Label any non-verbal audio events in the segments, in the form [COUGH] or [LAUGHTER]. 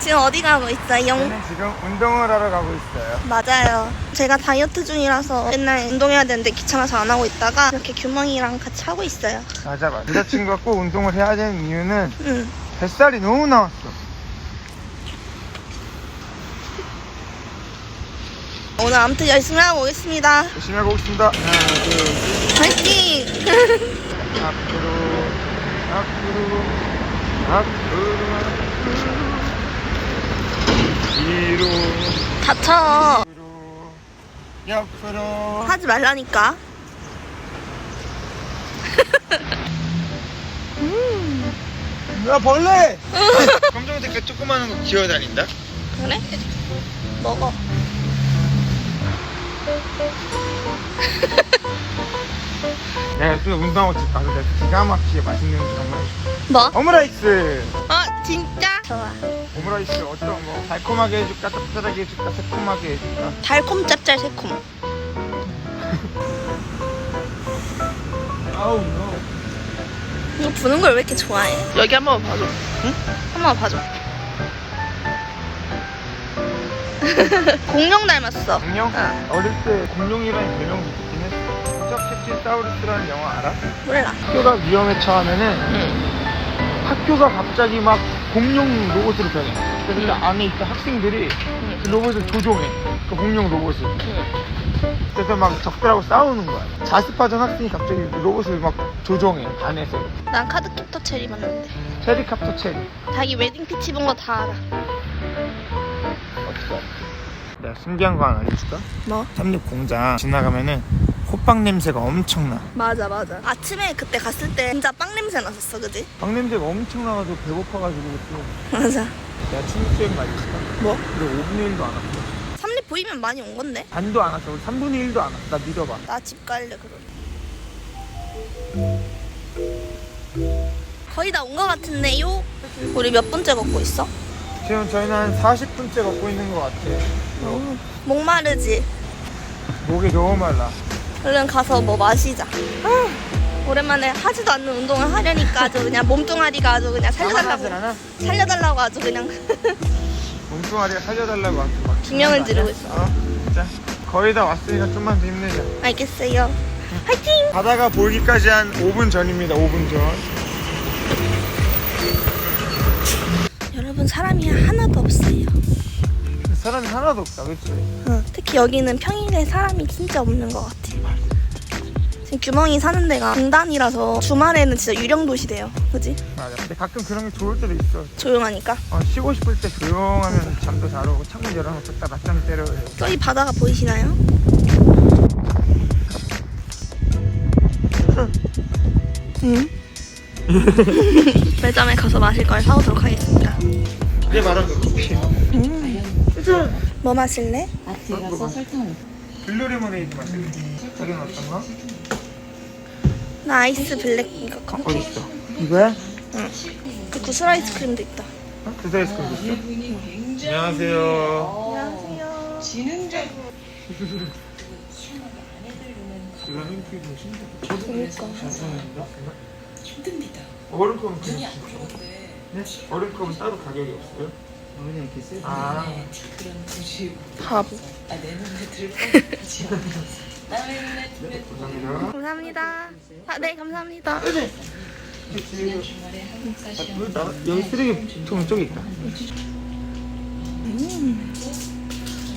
지금 어디 가고 있어요? 저는 지금 운동을 하러 가고 있어요. 맞아요. 제가 다이어트 중이라서 맨날 운동해야 되는데 귀찮아서 안 하고 있다가 이렇게 규멍이랑 같이 하고 있어요. 맞아, 맞아. 여자친구가 꼭 운동을 해야 되는 이유는 [LAUGHS] 응. 뱃살이 너무 나왔어. 오늘 아무튼 열심히 하고 오겠습니다. 열심히 하고 있습니다. [LAUGHS] 하나, 둘, 셋. 화이팅! 앞으로, 앞으로, 앞으로, 앞으로. 뒤로, 다쳐. 옆으로. 하지 말라니까. 야, 벌레! [LAUGHS] 검정색 조그마한 거 기어다닌다? 그래? 먹어. [LAUGHS] 내가 또 운동하고 집 가서 내가 기가 막히게 맛있는 정말 뭐? 오므라이스! 어, 진짜? 좋아. 오므라이스 어떤 뭐 달콤하게 해줄까 짭짤하게 해줄까 새콤하게 해줄까 달콤 짭짤 새콤. 아우 노 이거 부는 걸 왜 이렇게 좋아해? 여기 한번 봐줘. 응? 한번 봐줘. [LAUGHS] 공룡 닮았어. 공룡? 응. 어릴 때 공룡이라는 별명도 척체티사우루스라는 영화 알아? 몰라. 학교가 위험에 처하면은 응. 학교가 갑자기 막 공룡 로봇으로 변해 그래서 그 안에 있던 학생들이 응. 그 로봇을 조종해 그 공룡 로봇을 응. 그래서 막 적들하고 싸우는 거야 자습하던 학생이 갑자기 그 로봇을 막 조종해 안에서 난 카드캡터 체리 봤는데. 체리캅터 체리 자기 웨딩 피치 본 거 다 알아. 어떻게 알아? 내가 신기한 거 하나 알려줄까? 뭐? 삼립 공장 지나가면은 호빵 냄새가 엄청나. 맞아 맞아. 아침에 그때 갔을 때 진짜 빵 냄새 났었어, 그지? 빵 냄새가 엄청 나가지고 배고파가지고 그때 맞아. 내가 중국 수행 많이 했다. 뭐? 근데 5분의 1도 안 왔어. 삼립 보이면 많이 온 건데. 반도 안 왔어. 우리 3분의 1도 안 왔어. 나 믿어봐. 나 집 갈래 그러면. 거의 다 온 거 같은데요? 우리 몇 분째 걷고 있어? 지금 저희는 한 40분째 걷고 있는 것 같아. 목마르지? 목이 너무 말라. 얼른 가서 뭐 마시자. 아, 오랜만에 하지도 않는 운동을 하려니까 아주 그냥 몸뚱아리가 아주 그냥 살려달라고 않아? 살려달라고 아주 그냥 [LAUGHS] 몸뚱아리가 살려달라고 하고 막. 비명을 지르고 있어. 어? 진짜. 거의 다 왔으니까 좀만 더 힘내자. 알겠어요. 화이팅! 바다가 보이기까지 한 5분 전입니다. 5분 전. 여러분 사람이 하나도 없어요. 사람이 하나도 없다. 그치? 응, 특히 여기는 평일에 사람이 진짜 없는 것 같아. 지금 규멍이 사는 데가 공단이라서 주말에는 진짜 유령 도시대요. 그지? 맞아. 근데 가끔 그런 게 좋을 때도 있어. 조용하니까. 어, 쉬고 싶을 때 조용하면 잠도 잘 오고 창문 열어놓고 딱 낮잠 때려요. 저기 바다가 보이시나요? 응? [LAUGHS] 매점에 가서 마실 걸 사오도록 하겠습니다. 이게 바로 그 커피. 뭐 마실래? 마트에 가서 설탕을 블루 레모네이드 마실래? 자기는 어떤 거? 나 아이스 블랙 이거 커피. 어디 있어? 이거야? 응. 그 구슬 아이스크림도 있다. 어? 그 아이스크림 있어? 안녕하세요. 안녕하세요. 지능적으로 이거 햄피도 신기하다. 그러니까. 괜찮은데? 힘듭니다. 얼음컵은 그냥 네? 얼음컵은 따로 가격이 없어요? 원래 이렇게 쓸 아. 그런 굳이 바보. 아, 내 눈에 들고 굳이 남의 눈에 들면 감사합니다. 감사합니다. 아, 네, 감사합니다. 지난 주말에 한국 사시는 왜 나, 여기 쓰레기통 저기 있다.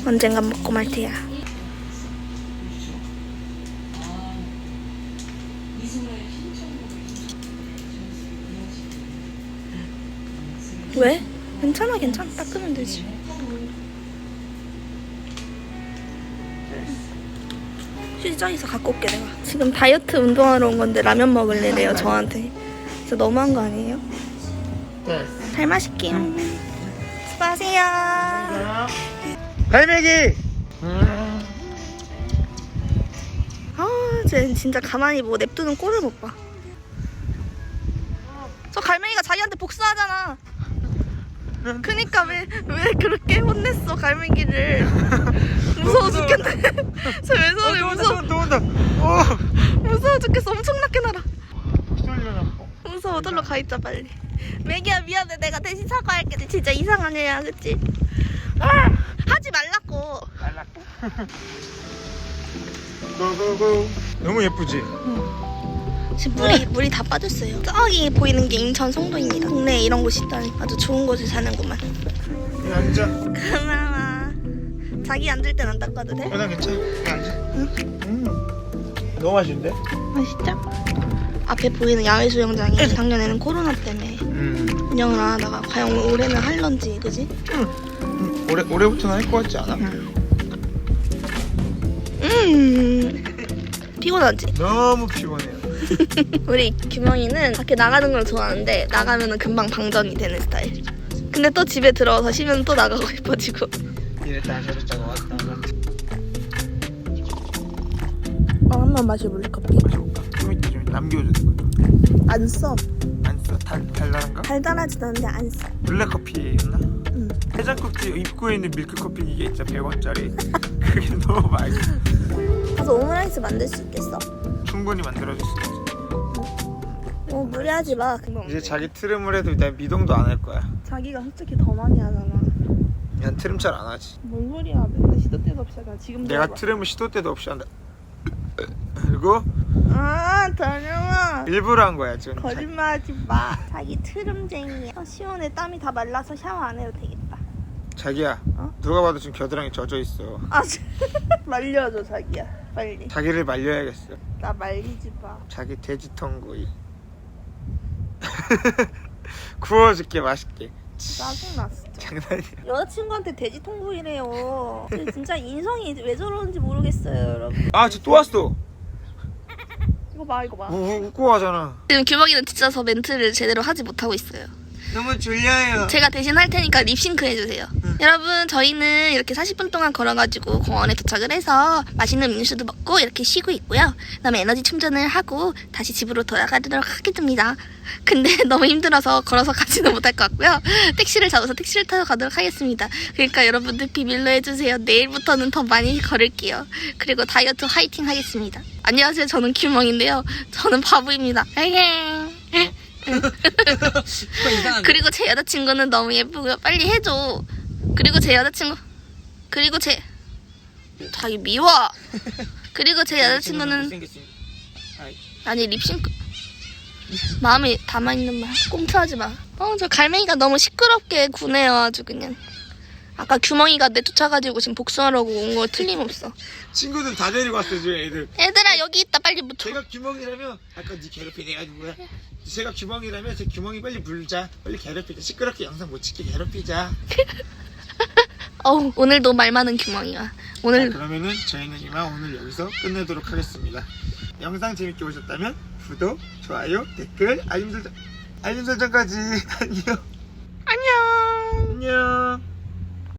언젠간 먹고 말 테야. 왜? 괜찮아, 괜찮아. 닦으면 되지. 휴지 저기서 갖고 올게 내가. 지금 다이어트 운동하러 온 건데 라면 먹을래래요 저한테. 진짜 너무한 거 아니에요? 네. 잘 마실게요. 수고하세요. 갈매기! 아, 쟤 진짜 가만히 뭐 냅두는 꼴을 못 봐. 저 갈매기가 자기한테 복수하잖아. 그니까 왜, 왜 그렇게 혼냈어, 갈매기를. [LAUGHS] 무서워 죽겠네. 쟤 [LAUGHS] 왜 저래, 무서워. 또 온다. 오! 무서워 죽겠어. 엄청나게 날아. 쏠려나. 무서워, 저로 가 있자, 빨리. 매기야 미안해 내가 대신 사과할게 진짜 이상한 애야 그치? 아, 하지 말라고. 고고고. [LAUGHS] 너무 예쁘지? 지금 물이 물이 다 빠졌어요 저기 보이는 게 인천 송도입니다 동네에 이런 곳이 있다니 아주 좋은 곳에 사는구만 앉아. 고마워 자기 앉을 땐 안 닦아도 돼? 여자 괜찮아? 앉아. 음. 너무 맛있는데? 맛있죠? 앞에 보이는 야외 수영장이 작년에는 코로나 때문에 음. 운영을 안 하다가 과연 올해는 할런지 그지? 음. 올해 올해부터는 할 것 같지 않아? 음 피곤하지? 너무 피곤해요. 우리 규명이는 밖에 나가는 걸 좋아하는데 나가면은 금방 방전이 되는 스타일 근데 또 집에 들어와서 쉬면 또 나가고 [LAUGHS] 싶어지고 이랬다 저랬다가 왔다 갔다. 어, 한번 마셔볼래 커피? 마셔볼까? 좀 이따 좀 남겨줘. 안 써 안 써 달 달달한가? 달달하지도 않은데 안 써 블랙 커피였나? 응. 해장국지 입구에 있는 밀크 커피 이게 있잖아 100원짜리 [LAUGHS] 그게 너무 맛있어 가서 오므라이스 만들 수 있겠어? 충분히 만들어줄 수 있어 어 무리하지 마 금방. 이제 자기 트름을 해도 내가 미동도 안 할 거야. 자기가 솔직히 더 많이 하잖아. 난 트름 잘 안 하지. 뭔 소리야 맨날 시도 때도 없이 하잖아. 지금도 내가. 트름을 시도 때도 없이 한다. 그리고 아 다녀와. 일부러 한 거야 지금. 거짓말하지 마. 자기 트름쟁이야. 어, 시원해. 땀이 다 말라서 샤워 안 해도 되겠다. 자기야 어? 누가 봐도 지금 겨드랑이 젖어 있어. 아 [LAUGHS] 말려줘 자기야. 빨리. 자기를 말려야겠어. 나 말리지 마. 자기 돼지통구이 구워줄게 맛있게 짜증났어 장난이야 여자친구한테 돼지 통구이래요 근데 진짜 인성이 왜 저러는지 모르겠어요 여러분 아쟤 또 왔어 이거 봐 이거 봐 우- 웃고 하잖아 지금 규먹이는 진짜서 멘트를 제대로 하지 못하고 있어요 너무 졸려요 제가 대신 할 테니까 립싱크 해주세요. 여러분, 저희는 이렇게 40분 동안 걸어가지고 공원에 도착을 해서 맛있는 음료수도 먹고 이렇게 쉬고 있고요. 그다음에 에너지 충전을 하고 다시 집으로 돌아가도록 하겠습니다. 근데 [LAUGHS] 너무 힘들어서 걸어서 가지는 못할 것 같고요. 택시를 잡아서 택시를 타고 가도록 하겠습니다. 그러니까 여러분들 비밀로 해주세요. 내일부터는 더 많이 걸을게요. 그리고 다이어트 화이팅 하겠습니다. 안녕하세요. 저는 규멍인데요. 저는 바보입니다. 에헤. 그리고 제 여자친구는 너무 예쁘고요. 빨리 해줘. 그리고 제 여자친구. 그리고 제 자기 미워. 그리고 제 [LAUGHS] 여자친구는 아니 립싱크. 마음에 담아 있는 말 꽁트하지 마. 어 저 갈매기가 너무 시끄럽게 구네요 아주 그냥. 아까 규멍이가 내 쫓아가지고 지금 복수하려고 온 거 틀림없어. 친구들 다 데리고 왔어 지금 애들. 얘들아 여기 있다. 빨리 묻혀. 제가 규멍이라면 아까 네 괴롭히네 내가 누구야. 제가 규멍이라면 제 규멍이 빨리 불자. 빨리 괴롭히자. 시끄럽게 영상 못 찍게 괴롭히자. [LAUGHS] 어우 오늘도 말 많은 규멍이가. 자, 오늘 그러면은 저희는 이만 오늘 여기서 끝내도록 하겠습니다. 영상 재밌게 보셨다면 구독, 좋아요, 댓글, 알림 설정 알림 설정까지. [LAUGHS] 안녕. 안녕. 안녕